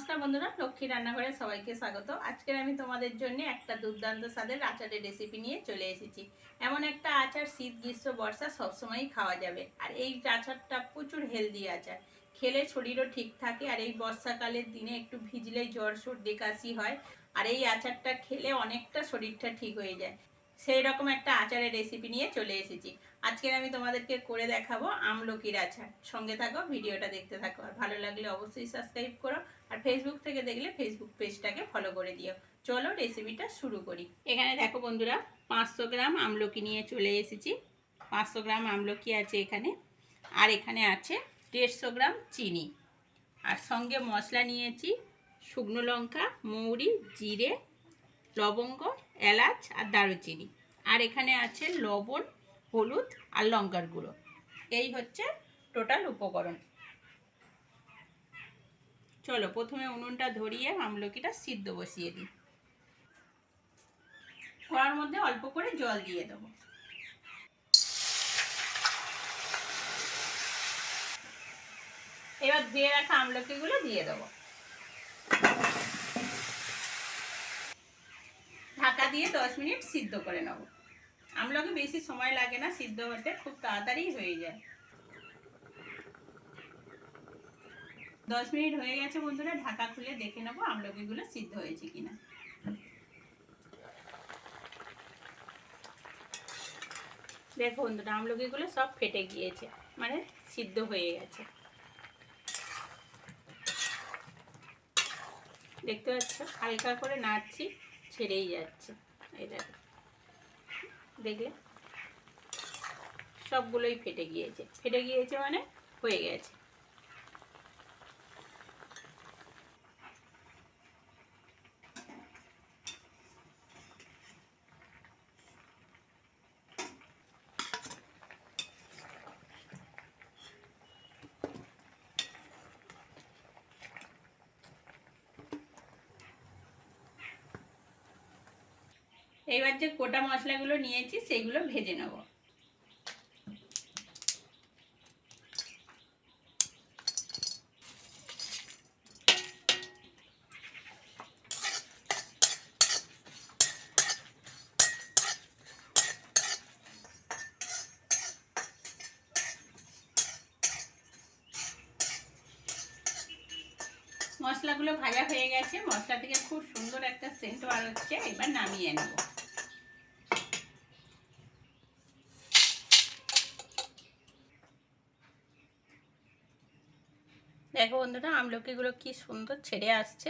নমস্কার বন্ধুরা, লক্ষ্মী রান্নাঘরে সবাইকে স্বাগত। আজকের আমি তোমাদের জন্য একটা দুর্দান্ত স্বাদের আচারের রেসিপি নিয়ে চলে এসেছি। এমন একটা আচার শীত, গ্রীষ্ম, বর্ষা সবসময়ই খাওয়া যাবে। আর এই আচারটা প্রচুর হেলদি আচার। খেলে শরীরও ঠিক থাকে আর এই বর্ষাকালের দিনে একটু ভিজলে জ্বর, সর্দি, কাশি হয়। আর এই আচারটা খেলে অনেকটা শরীরটা ঠিক হয়ে যায়। সেই রকম একটা আচারের রেসিপি নিয়ে চলে এসেছি। আজকের আমি তোমাদেরকে করে দেখাবো আমলকির আচার। সঙ্গে থাকো, ভিডিওটা দেখতে থাকো। আর ভালো লাগলে অবশ্যই সাবস্ক্রাইব করো। আর ফেসবুক থেকে দেখলে ফেসবুক পেজটাকে ফলো করে দিও। চলো রেসিপিটা শুরু করি। এখানে দেখো বন্ধুরা, পাঁচশো গ্রাম আমলকি নিয়ে চলে এসেছি। পাঁচশো গ্রাম আমলকি আছে এখানে। আর এখানে আছে দেড়শো গ্রাম চিনি। আর সঙ্গে মশলা নিয়েছি শুকনো লঙ্কা, মৌরি, জিরে, লবঙ্গ এলাচ আর দারুচিনি। আর এখানে আছে লবণ, হলুদ আর লঙ্কার গুঁড়ো। এই হচ্ছে টোটাল উপকরণ। চলো, প্রথমে উনুনটা ধরিয়ে আমলকিটা সিদ্ধ বসিয়ে দিই। কড়ার মধ্যে অল্প করে জল দিয়ে দেবো। এবার ধুয়ে রাখা আমলকিগুলো দিয়ে দেবো ঢাকা দিয়ে দশ মিনিট সিদ্ধ করে নেব। আমলকি বেশি সময় লাগে না, সিদ্ধ হতে খুব তাড়াতাড়ি হয়ে যায়। দশ মিনিট হয়ে গেছে বন্ধুরা, ঢাকা খুলে দেখে নেব আমলকিগুলো সিদ্ধ হয়েছে কিনা। দেখো বন্ধুরা, আমলকিগুলো সব ফেটে গিয়েছে মানে সিদ্ধ হয়ে গেছে। দেখতে পাচ্ছ? হালকা করে নাড়ছি। ছেড়েই যাচ্ছে এই দেখো। দেখলে? সবগুলোই ফেটে গিয়েছে। ফেটে গিয়েছে মানে হয়ে গেছে। এইবার যে গোটা মশলাগুলো নিয়েছি, সেগুলো ভেজে নেব। মশলাগুলো ভাজা হয়ে গেছে। মশলা থেকে খুব সুন্দর একটা সেন্ট বার হচ্ছে। এবার নামিয়ে নেব। দেখো বন্ধুরা আমলকিগুলো কি সুন্দর ছেড়ে আসছে।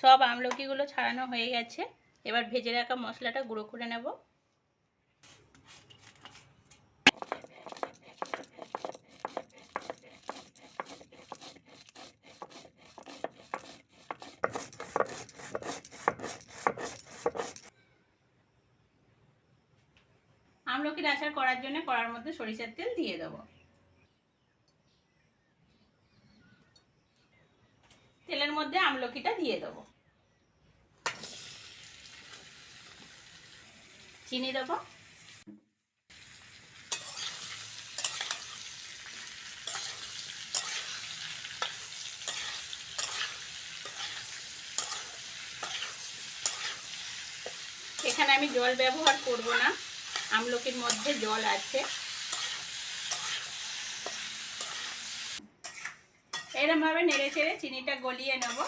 সব আমলকিগুলো ছাড়ানো হয়ে গেছে। এবার ভেজে রাখা মশলাটা গুঁড়ো করে নেব। আমলকির আচার করার জন্য কড়ার মধ্যে সরিষার তেল দিয়ে দেবো। তেলের মধ্যে আমলকিটা দিয়ে দেবো। চিনি দেবো। এখানে আমি জল ব্যবহার করব না, আমলকির মধ্যে জল আছে। এরমভাবে নেড়ে চেড়ে চিনিটা গলিয়ে নেব।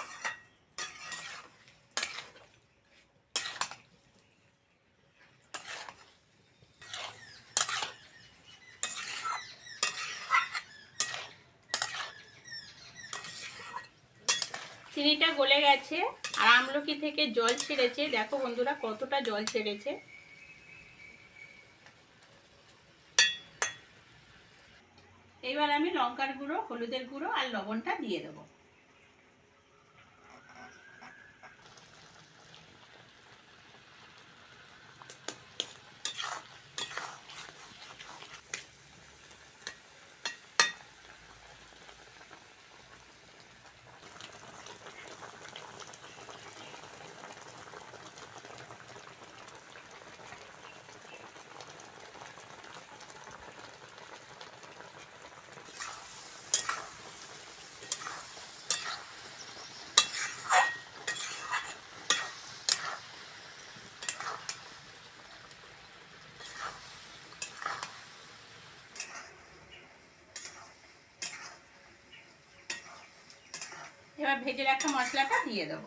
চিনিটা গলে গেছে আর আমলকি থেকে জল ছেড়েছে। দেখো বন্ধুরা কতটা জল ছেড়েছে। এইবার আমি লঙ্কার গুঁড়ো, হলুদের গুঁড়ো আর লবণটা দিয়ে দেবো। ভেজে রাখা মশলাটা দিয়ে দেবো।